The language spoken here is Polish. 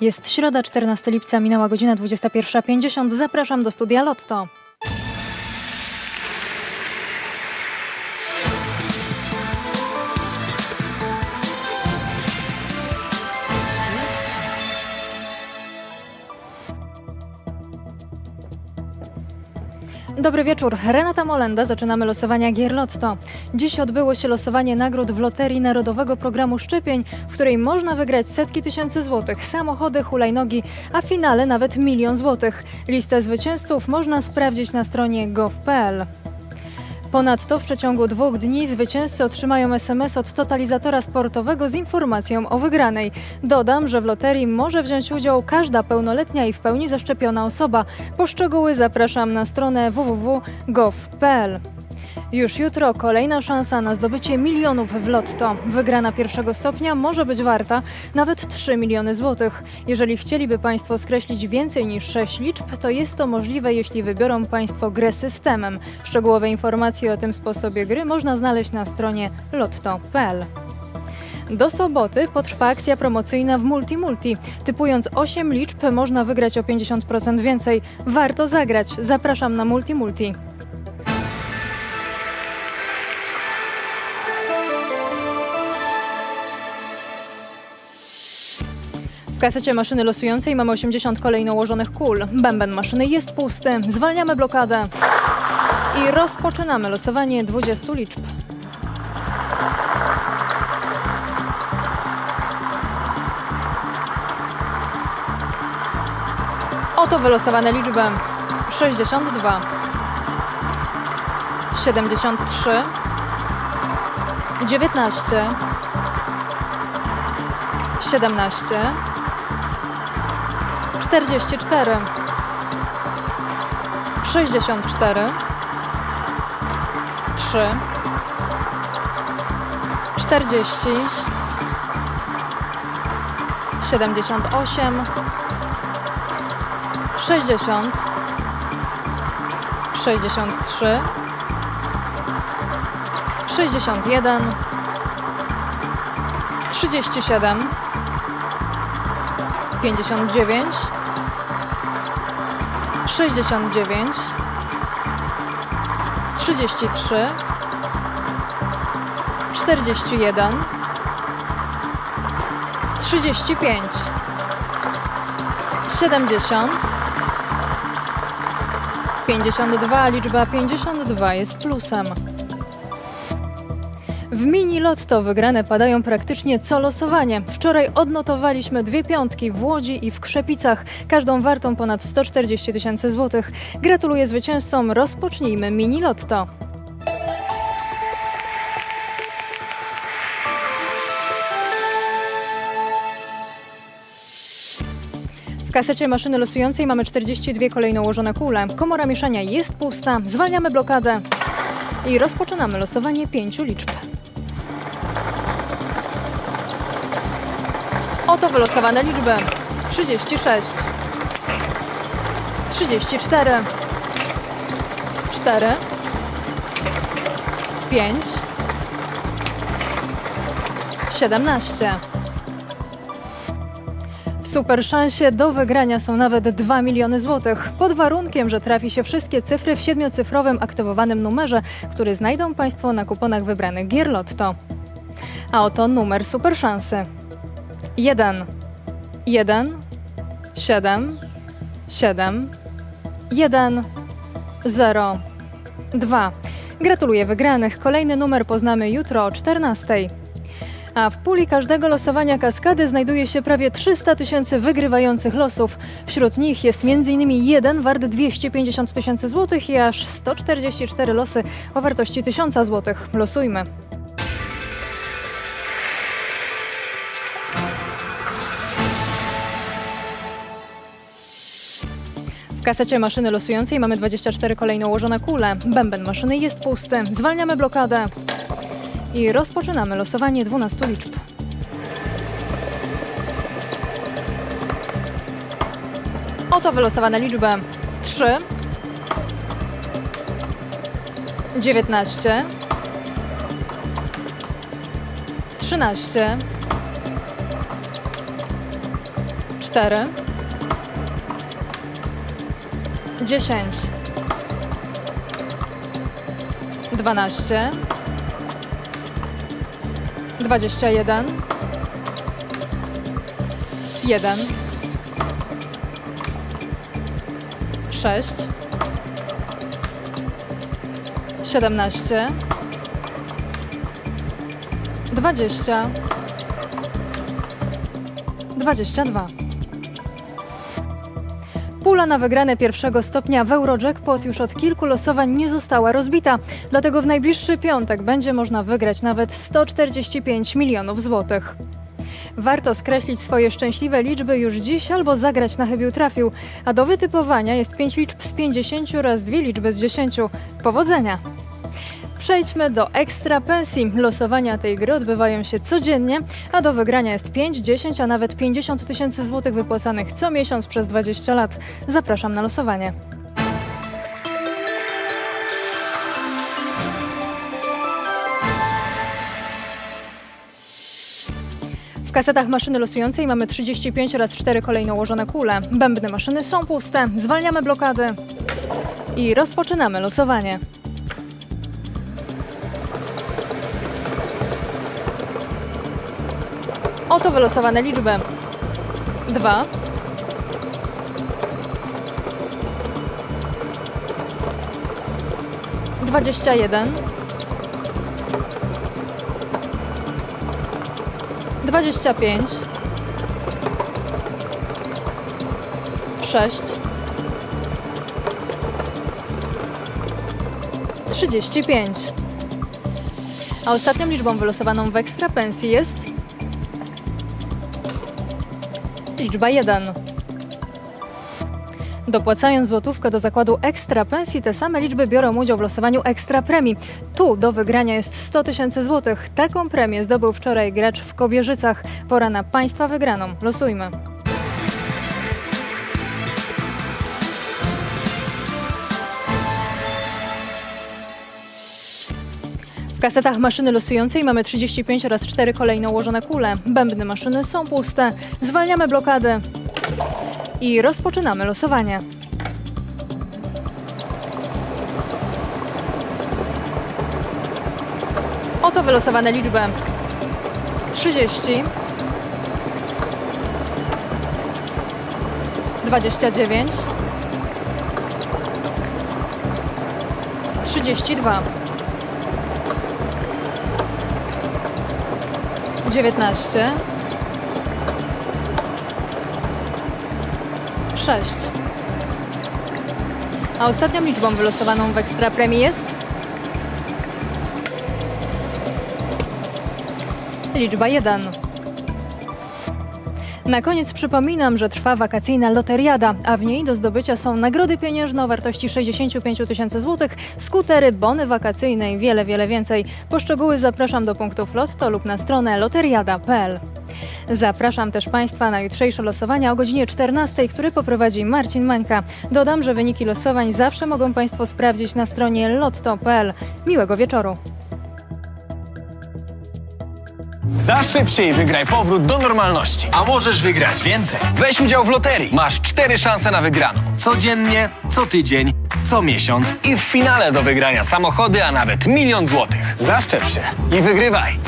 Jest środa, 14 lipca, minęła godzina 21.50. Zapraszam do studia Lotto. Dobry wieczór. Renata Molenda. Zaczynamy losowania gier Lotto. Dziś odbyło się losowanie nagród w Loterii Narodowego Programu Szczepień, w której można wygrać setki tysięcy złotych, samochody, hulajnogi, a w finale nawet milion złotych. Listę zwycięzców można sprawdzić na stronie gov.pl. Ponadto w przeciągu dwóch dni zwycięzcy otrzymają SMS od totalizatora sportowego z informacją o wygranej. Dodam, że w loterii może wziąć udział każda pełnoletnia i w pełni zaszczepiona osoba. Po szczegóły zapraszam na stronę www.gov.pl. Już jutro kolejna szansa na zdobycie milionów w lotto. Wygrana pierwszego stopnia może być warta nawet 3 miliony złotych. Jeżeli chcieliby Państwo skreślić więcej niż 6 liczb, to jest to możliwe, jeśli wybiorą Państwo grę systemem. Szczegółowe informacje o tym sposobie gry można znaleźć na stronie lotto.pl. Do soboty potrwa akcja promocyjna w Multimulti. Typując 8 liczb można wygrać o 50% więcej. Warto zagrać. Zapraszam na Multimulti. W kasecie maszyny losującej mamy 80 kolejno ułożonych kul. Bęben maszyny jest pusty. Zwalniamy blokadę. I rozpoczynamy losowanie 20 liczb. Oto wylosowane liczby. 62 73 19 17 44 64 3 40 78 60 63 61 37 59 69 33 41 35 70 52 liczba 52 jest plusem. W mini lotto wygrane padają praktycznie co losowanie. Wczoraj odnotowaliśmy dwie piątki w Łodzi i w Krzepicach, każdą wartą ponad 140 tysięcy złotych. Gratuluję zwycięzcom, rozpocznijmy mini lotto. W kasecie maszyny losującej mamy 42 kolejno ułożone kule. Komora mieszania jest pusta, zwalniamy blokadę i rozpoczynamy losowanie pięciu liczb. Oto wylosowane liczby. 36 34 4 5 17 w super szansie do wygrania są nawet 2 miliony złotych, pod warunkiem, że trafi się wszystkie cyfry w siedmiocyfrowym aktywowanym numerze, który znajdą Państwo na kuponach wybranych gier Lotto. A oto numer super szansy. 1 1 7 7 1 0 2. Gratuluję wygranych. Kolejny numer poznamy jutro o 14. A w puli każdego losowania kaskady znajduje się prawie 300 tysięcy wygrywających losów. Wśród nich jest m.in. jeden wart 250 tysięcy złotych i aż 144 losy o wartości 1000 złotych. Losujmy. Kasecie maszyny losującej mamy 24 kolejno ułożone kule. Bęben maszyny jest pusty. Zwalniamy blokadę. I rozpoczynamy losowanie 12 liczb. Oto wylosowane liczby 3, 19, 13, 4, 10, 12, 21, 1, 6, 17, 20, 22. Pula na wygrane pierwszego stopnia w Eurojackpot już od kilku losowań nie została rozbita, dlatego w najbliższy piątek będzie można wygrać nawet 145 milionów złotych. Warto skreślić swoje szczęśliwe liczby już dziś albo zagrać na chybił trafił, a do wytypowania jest 5 liczb z 50 oraz dwie liczby z 10. Powodzenia! Przejdźmy do ekstra pensji. Losowania tej gry odbywają się codziennie, a do wygrania jest 5, 10, a nawet 50 tysięcy złotych wypłacanych co miesiąc przez 20 lat. Zapraszam na losowanie. W kasetach maszyny losującej mamy 35 oraz 4 kolejno ułożone kule. Bębny maszyny są puste. Zwalniamy blokady i rozpoczynamy losowanie. Oto wylosowane liczby. 2 21 25 6 35 A ostatnią liczbą wylosowaną w ekstra pensji jest Liczba 1. Dopłacając złotówkę do zakładu ekstra pensji, te same liczby biorą udział w losowaniu ekstra premii. Tu do wygrania jest 100 tysięcy złotych. Taką premię zdobył wczoraj gracz w Kobierzycach. Pora na Państwa wygraną. Losujmy. W kasetach maszyny losującej mamy 35 oraz 4 kolejno ułożone kule. Bębny maszyny są puste. Zwalniamy blokady i rozpoczynamy losowanie. Oto wylosowane liczby. 30 29 32 19 6 A ostatnią liczbą wylosowaną w ekstra premii jest? Liczba 1. Na koniec przypominam, że trwa wakacyjna loteriada, a w niej do zdobycia są nagrody pieniężne o wartości 65 tysięcy złotych, skutery, bony wakacyjne i wiele, wiele więcej. Poszczegóły zapraszam do punktów Lotto lub na stronę loteriada.pl. Zapraszam też Państwa na jutrzejsze losowania o godzinie 14, które poprowadzi Marcin Mańka. Dodam, że wyniki losowań zawsze mogą Państwo sprawdzić na stronie lotto.pl. Miłego wieczoru. Zaszczep się i wygraj powrót do normalności. A możesz wygrać więcej. Weź udział w loterii. Masz cztery szanse na wygraną. Codziennie, co tydzień, co miesiąc. I w finale do wygrania samochody, a nawet milion złotych. Zaszczep się i wygrywaj.